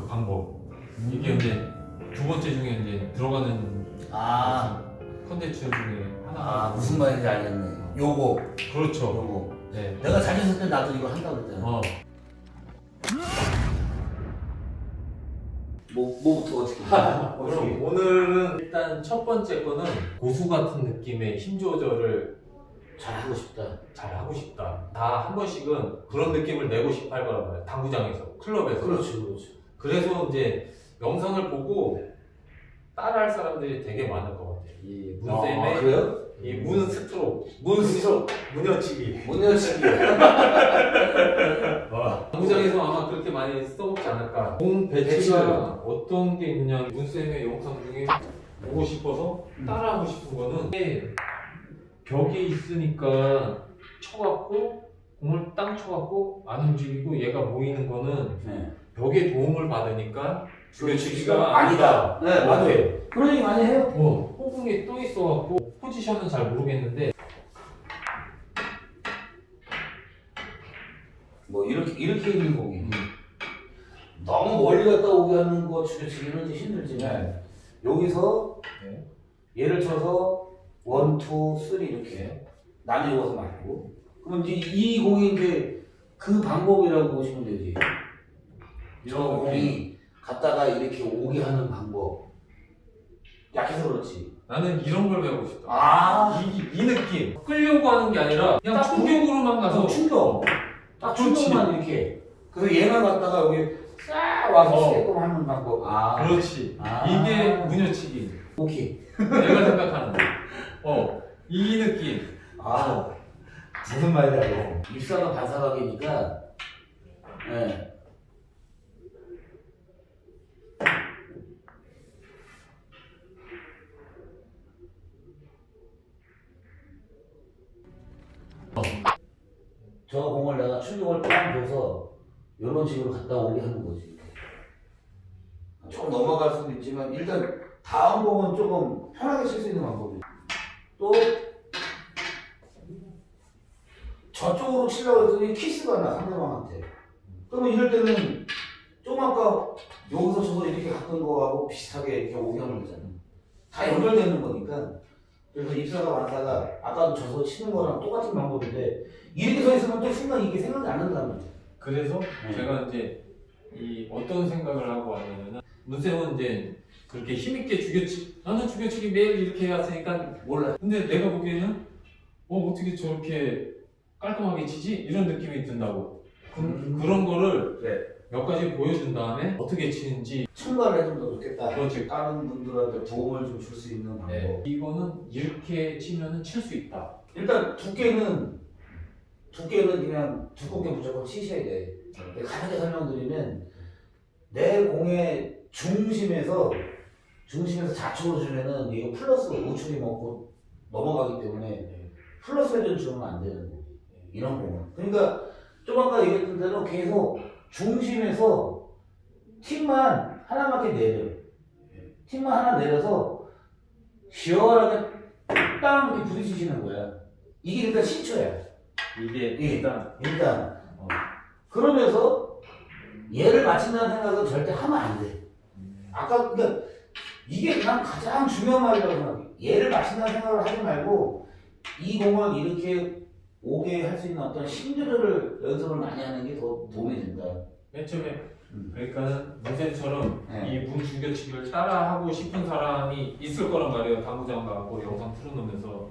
그 방법. 이게 이제 두 번째 중에 이제 들어가는 아, 컨텐츠 중에 하나가 아 무슨 말인지 알겠네. 요거, 그렇죠. 요거. 네. 내가 잘 있을 때 나도 이거 한다고 그랬잖아. 어. 뭐, 뭐부터 어떻게? 그럼 오늘은 일단 첫 번째 거는 고수 같은 느낌의 힘 조절을 잘 하고 싶다. 잘 하고 싶다. 다 한 번씩은 그런 느낌을 내고 싶어 할 거란 말이야. 당구장에서, 클럽에서. 그렇지, 그렇지. 그래서 이제 영상을 보고 따라할 사람들이 되게 많을 것 같아. 이 아, 문쌤의 그래요? 이 문 스트로크, 문스로 문여치기. 문여치기. 당구장에서 아마 그렇게 많이 써먹지 않을까. 공 배치가 배치를. 어떤 게 있냐. 문쌤의 영상 중에 보고 싶어서 따라하고 싶은 거는 이게 벽에 있으니까 쳐갖고 공을 땅 쳐갖고 안 움직이고 얘가 모이는 거는 네. 벽에 도움을 받으니까 주변치기가 주변치기가 아니다. 네, 맞아요. 그런 얘기 많이 해요. 어, 호봉이 떠 있어갖고 포지션은 잘 모르겠는데 뭐 이렇게 이렇게 있는 공이 너무 멀리 갔다 오게 하는 거 주변치기는 이제 힘들지만 여기서 네. 예를 쳐서 원, 투, 쓰리 이렇게 나뉘어서 맞고 그러면 이제 이 공이 이제 그 방법이라고 보시면 되지. 저 공이 갔다가 이렇게 오게 하는 방법. 약해서 그렇지. 나는 이런 걸 배우고 싶다. 아, 이, 이 느낌 끌려고 하는 게 아니라 그냥 딱 충격으로만 가서 가서 충격. 딱 그렇지. 충격만 이렇게. 그래서 얘만 갔다가 여기 싹 와서 어. 쓰게끔 하는 방법. 아, 그렇지 아. 이게 무녀치기 오케이. 내가 생각하는 어이 느낌 아, 무슨 알고. 입사가 반사각이니까, 예. 딱 줘서 이런 식으로 갔다 오게 하는 거지. 조금 넘어갈 수도 있지만 일단 다음 공은 조금 편하게 칠 수 있는 방법이에요. 또 저쪽으로 치려고 했더니 키스가 나 상대방한테. 그러면 이럴 때는 좀 아까 여기서 쳐서 이렇게 갔던 거하고 비슷하게 이렇게 오게 하면 되잖아. 다 연결되는 거니까. 그래서 입사가 완사가 아까도 저서 치는 거랑 똑같은 방법인데 이렇게 서 있으면 또 순간 이게 생각이 안 난단 말이야. 그래서 네. 제가 이제 이 어떤 생각을 하고 왔냐면은 문쌤은 이제 그렇게 힘있게 죽여치 나는 죽여치기 매일 이렇게 해왔으니까 몰라. 근데 내가 보기에는 어 어떻게 저렇게 깔끔하게 치지 이런 느낌이 든다고 그, 음. 그런 거를 그래. 몇 가지 보여준 다음에 어떻게 치는지 첨가를 해주면 더 좋겠다. 그렇지 다른 분들한테 도움을 좀 줄 수 있는 방법. 네. 이거는 이렇게 치면은 칠 수 있다 일단 두께는 두께는 그냥 두껍게 무조건 치셔야 돼. 근데 가볍게 설명드리면 내 공의 중심에서 중심에서 좌측으로 주면은 이거 플러스 우측이 먹고 넘어가기 때문에 플러스 회전 주면 안 되는 거지. 이런 공은. 그러니까 좀 아까 얘기했던 대로 계속 중심에서 팀만 하나밖에 내려. 팀만 하나 내려서 시원하게 땅 이렇게 부딪히시는 거야. 이게 일단 신초야. 이게 예. 일단 일단. 어. 그러면서 얘를 맞힌다는 생각은 절대 하면 안 돼. 아까 그러니까 이게 난 가장 중요한 말이라고 생각해. 얘를 맞힌다는 생각을 하지 말고 이 공을 이렇게 오게 할 수 있는 어떤 심조절을 연습을 많이 하는 게 더 도움이 된다. 맨 처음에 음. 그러니까는 문쌤처럼 네. 이문 죽여치기를 따라하고 싶은 사람이 있을 거란 말이에요 당구장 가고 영상 틀어놓으면서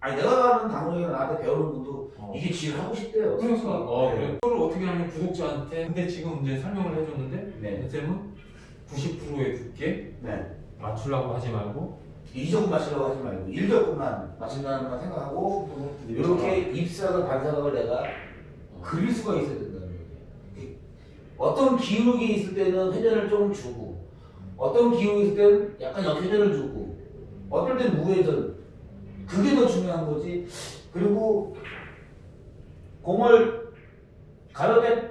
아니 내가 가는 당구장에 나한테 배우는 분도 어. 이게 지를 하고 싶대요. 그러니까 어, 네. 그래. 그걸 어떻게 하면 구독자한테 근데 지금 이제 설명을 해줬는데 네. 문쌤은 90%의 두께 네. 맞추려고 하지 말고 이적분 맞추려고 하지 말고 일적분만 맞춘다는 걸 생각하고 이렇게 입사각 반사각을 내가 그릴 수가 있어야 된다는 거지. 어떤 기울기 있을 때는 회전을 좀 주고, 어떤 기울기 있을 때는 약간 역회전을 주고, 어떨 땐 무회전. 그게 더 중요한 거지. 그리고 공을 가볍게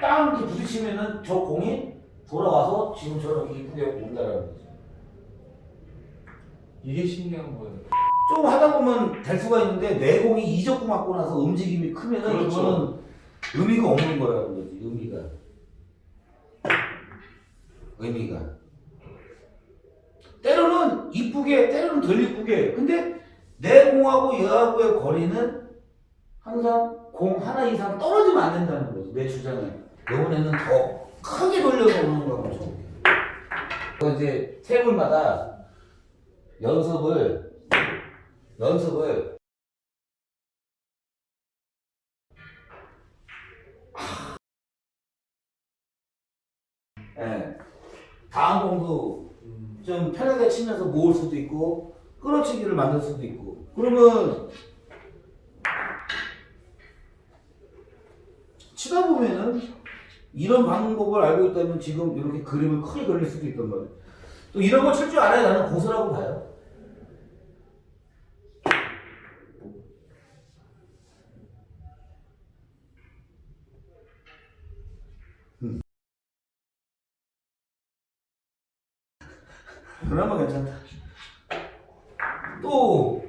땅 이렇게 부딪히면은 저 공이 돌아와서 지금처럼 이렇게 이쁘게 온다라는 거지. 이게 신기한 거예요 좀 하다 보면 될 수가 있는데 내 공이 이적구 맞고 나서 움직임이 크면은 그렇죠. 그거는 의미가 없는 거라는 거지 의미가 의미가. 때로는 이쁘게, 때로는 덜 이쁘게. 근데 내 공하고 얘하고의 거리는 항상 공 하나 이상 떨어지면 안 된다는 거지. 내 주장은. 이번에는 더 크게 돌려서 오는. 그 이제 테이블마다 연습을 연습을. 예. 다음 공도 음, 좀 편하게 치면서 모을 수도 있고 끌어치기를 만들 수도 있고. 그러면 치다 보면은 이런 방법을 알고 있다면 지금 이렇게 그림을 크게 그릴 수도 있단 말이에요. 또 이런 거 칠 줄 알아야 나는 고수라고 봐요 그나마 괜찮다. 또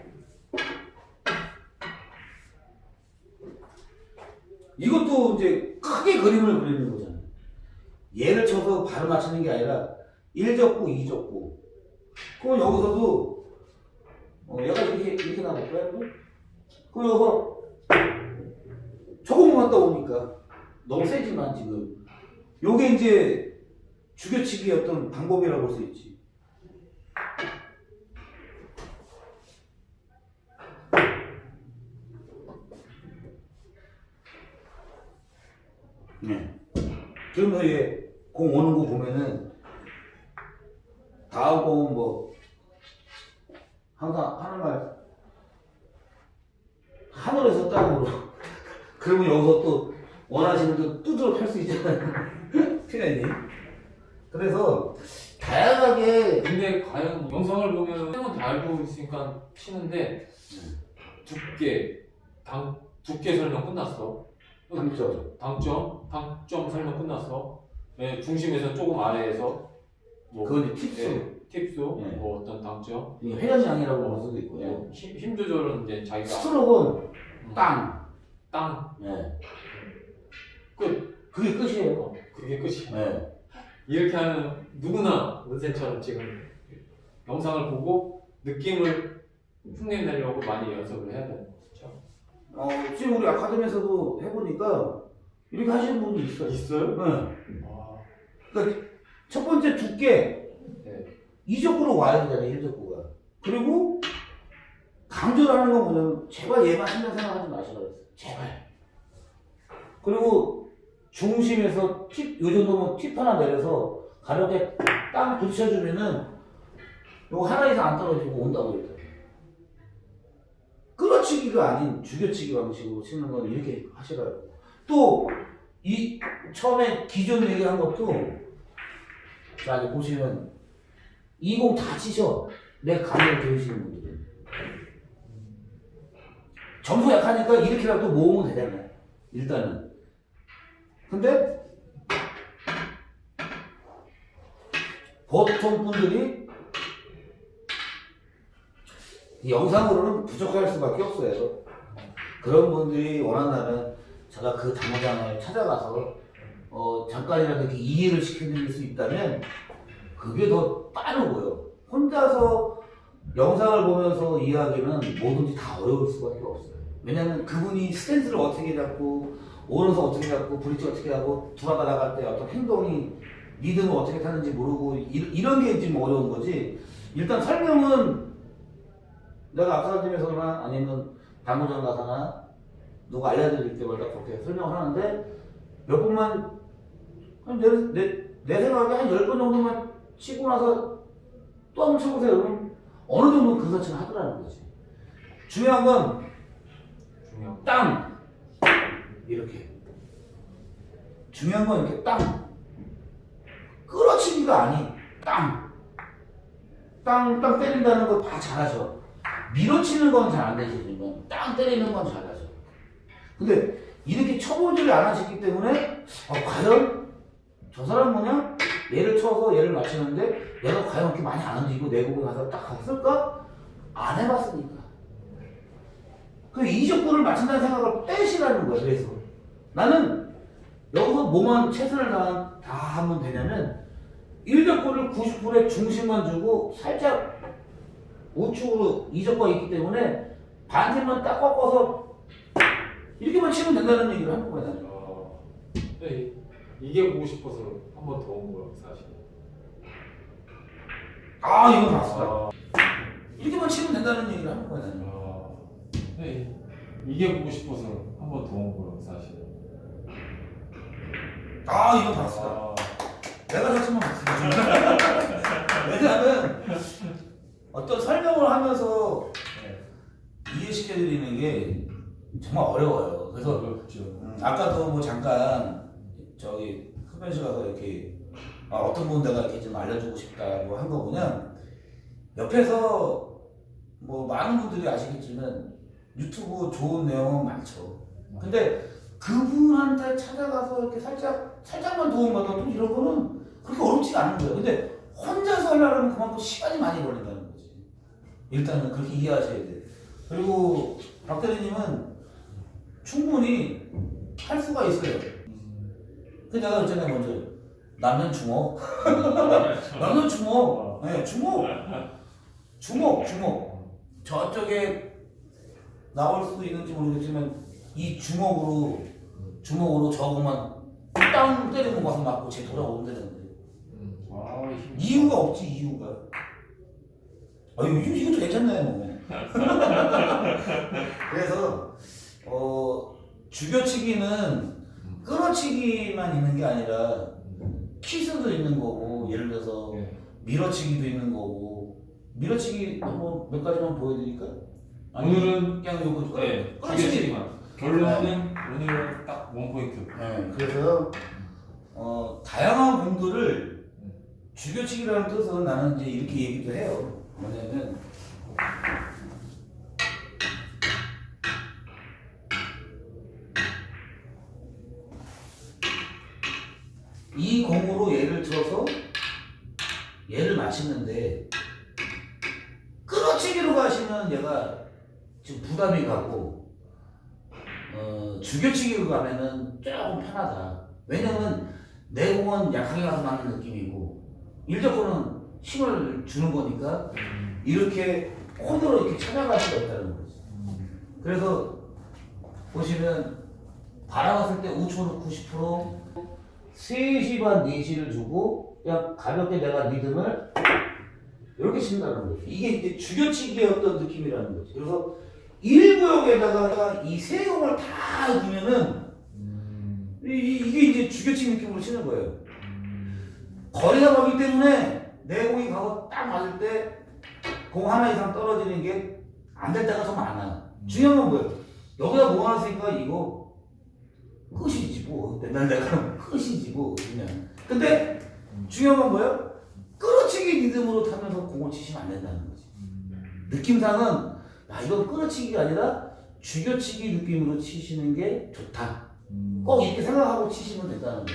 이것도 이제 크게 그림을 그리는 거잖아요. 얘를 쳐서 바로 맞추는 게 아니라 1적구, 2적구. 그럼 여기서도 어, 얘가 이렇게 이렇게 나올 거야. 그럼 여기서 조금 갔다 오니까 너무 세지만 지금 요게 이제 죽여치기의 어떤 방법이라고 볼 수 있지. 네. 그러면서 얘 공 오는 거 보면은 다음 공은 뭐 항상 하는 말 하늘에서 땅으로 그러면 여기서 또 원하시는 또 두드러 펼수 있잖아요 표현이 그래서 다양하게 근데 과연 영상을 보면 형은 다 알고 있으니까 치는데 두께 당 두께 설명 끝났어. 당점 당점 당점 설명 끝났어. 네, 중심에서 조금 아래에서 뭐 그건 이제 팁스 네, 팁스 네. 뭐 어떤 당점 이게 회전량이라고 볼 수도 있고요 네, 힘, 힘 조절은 이제 자기가 스트로크는 땅땅 네. 끝. 그게 끝이에요 어, 그게 끝이야. 네. 이렇게 하는 누구나 은세처럼 지금 영상을 보고 느낌을 흉내 내려고 많이 연습을 해야 거죠. 어, 지금 우리 아카데미에서도 해보니까 이렇게 하시는 분도 있어요 있어요? 네. 아, 그러니까 첫 번째 두께 네. 이적구로 와야 되잖아요, 일적구가. 그리고 강조를 하는 건 뭐냐면 제발 얘만 한명 생각하지 마시라 그랬어요. 제발. 그리고 중심에서 팁, 요 정도면 팁 하나 내려서 가볍게 땅 부딪혀주면은 요거 하나 이상 안 떨어지고 온다고 그랬어요. 끌어치기가 아닌 죽여치기 방식으로 치는 건 이렇게 하시라고. 또, 이, 처음에 기존 얘기한 것도, 자, 여기 보시면, 20 다 치셔. 내 감을 배우시는 분들은. 점수 약하니까 이렇게라도 모으면 되잖아요. 일단은. 근데, 보통 분들이 이 영상으로는 부족할 수밖에 없어요. 그런 분들이 원한다면 제가 그 당장을 찾아가서 어, 잠깐이라도 이렇게 이해를 시켜드릴 수 있다면 그게 더 빠르고요. 혼자서 영상을 보면서 이해하기는 뭐든지 다 어려울 수밖에 없어요. 왜냐면 그분이 스탠스를 어떻게 잡고 오른손 어떻게 잡고 브릿지 어떻게 하고 돌아가 나갈 때 어떤 행동이 리듬을 어떻게 타는지 모르고 이, 런게 지금 어려운 거지. 일단 설명은 내가 아카데미에서나 아니면 당구장 가서나 누가 알려드릴 때마다 그렇게 설명을 하는데 몇 번만 한 내, 내, 내 생각에 한 열 번 정도만 치고 나서 또 한번 쳐보세요. 그러면 어느 정도 근사치는 하더라는 거지. 중요한 건 중요한 땅! 이렇게. 중요한 건 이렇게 땅. 끌어치기가 아닌 땅. 땅, 땅 때린다는 거 다 잘하죠. 밀어치는 건 잘 안 되시지만 땅 때리는 건 잘하죠. 근데 이렇게 쳐보지를 안 하셨기 때문에 어, 과연 저 사람 뭐냐? 얘를 쳐서 얘를 맞추는데 얘가 과연 그렇게 많이 안 움직이고 내국에 가서 딱 갔을까? 안 해봤으니까. 그 이적구를 맞춘다는 생각을 빼시라는 거예요. 그래서 나는 여기서 뭐만 최선을 다, 다 하면 되냐면 1적 일적골을 90%의 중심만 주고 살짝 우측으로 이적과 있기 때문에 반대만 딱 꺾어서 이렇게만 치면 된다는 얘기를 한 거예요. 나는. 아, 네, 이게 보고 싶어서 한 번 더 온 거예요, 사실. 아 이건 봤어. 아, 이렇게만 치면 된다는 얘기를 한 거예요. 나는. 아, 네, 이게 보고 싶어서 한 번 더 온 거예요, 사실. 아 이건 봤어. 아, 내가 졌으면 봤어. 왜냐하면 어떤 설명을 하면서 이해시켜드리는 게 정말 어려워요. 그래서 그렇죠. 음, 아까도 뭐 잠깐 저기 흡연 실 가서 이렇게 아, 어떤 분 내가 이렇게 좀 알려주고 싶다고 한거 보면 옆에서 뭐 많은 분들이 아시겠지만 유튜브 좋은 내용은 많죠. 근데 그분한테 찾아가서 이렇게 살짝 살짝만 도움받아도 이런 거는 그렇게 어렵지가 않은 거예요. 근데 혼자서 하려면 그만큼 시간이 많이 걸린다는 거지. 일단은 그렇게 이해하셔야 돼. 그리고 박 대리님은 충분히 할 수가 있어요. 음, 그 내가 있잖아요 먼저 남는 주먹, 남는 주먹, 네 주먹, 주먹, 주먹. 저쪽에 나올 수도 있는지 모르겠지만 이 주먹으로 주먹으로 저거만 땅 때리고 가서 맞고 제 돌아오는다는 거예요. 음, 와, 힘- 이유가 없지 이유가. 아 이거 이것도 괜찮네 뭐. 그래서 어 죽여치기는 끊어치기만 있는 게 아니라 키스도 있는 거고 예를 들어서 네. 밀어치기도 있는 거고 밀어치기 한번 몇 가지만 보여드릴까? 오늘은 그냥 요거 네, 끊어치기. 두개씩만 결론은 오늘은 딱 원 포인트. 네, 그래서 어, 다양한 공들을 죽여치기라는 뜻은 나는 이제 이렇게 얘기도 해요. 뭐냐면 이 공으로 얘를 쳐서 얘를 맞히는데 끌어치기로 가시면 얘가 지금 부담이 가고 어, 죽여치기로 가면은 조금 편하다. 왜냐면 내 공은 약하게 가서 맞는 느낌이고 일적권은 힘을 주는 거니까 이렇게 코드로 이렇게 찾아갈 수가 있다는 거지. 그래서 보시면 바라봤을 때 우측으로 90% 3시 반 4시를 주고 그냥 가볍게 내가 리듬을 이렇게 친다는 거지. 이게 이제 죽여치기의 어떤 느낌이라는 거지. 그래서 1구역에다가 이세 공을 다 넣으면은 음, 이, 이- 이게 이제 죽여치기 느낌으로 치는 거예요. 거리가 멀기 때문에 내 공이 가고 딱 맞을 때 공 하나 이상 떨어지는 게 안 될 때가 더 많아. 중요한 건 뭐예요? 여기다 모아놨으니까 이거 끝이지 뭐. 맨날 내가 끝이지 뭐 그냥. 근데 중요한 건 뭐예요? 끌어치기 리듬으로 타면서 공을 치시면 안 된다는 거지. 느낌상은 야 이건 끌어치기가 아니라 죽여치기 느낌으로 치시는 게 좋다. 음, 꼭 이렇게 생각하고 치시면 된다는 거죠.